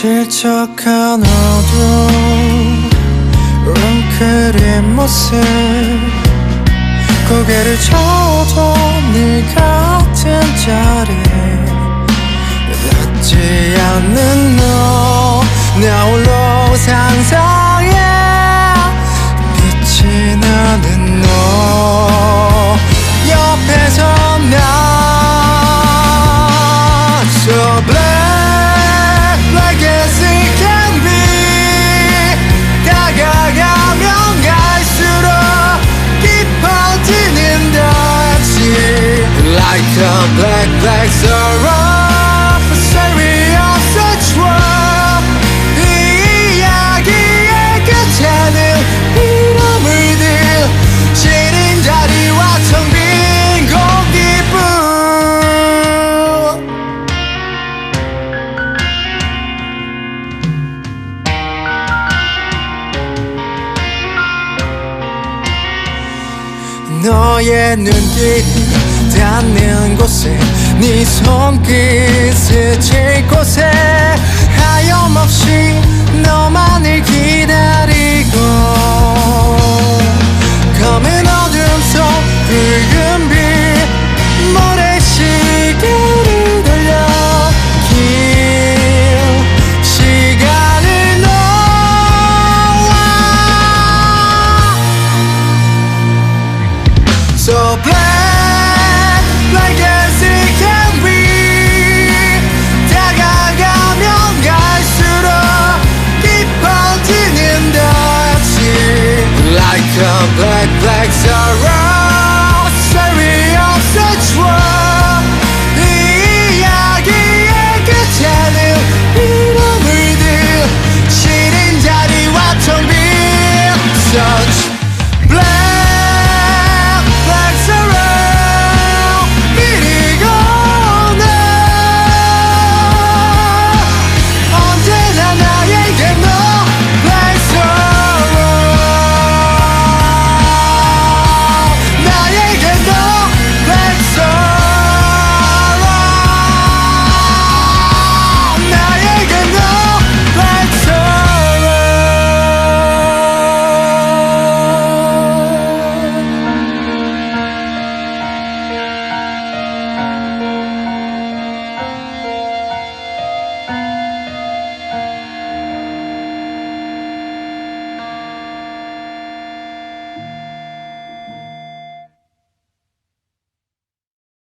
질척한 어둠 웅크린 모습. 고개를 쳐도 네 같은 자리. 닿지 않는 너나 홀로 상상 Like a black black sorrow Serious such war 이 이야기의 끝에는 이름을 들 지린 자리와 텅빈 공기뿐 너의 눈길이 닿는 곳에 네 스친 black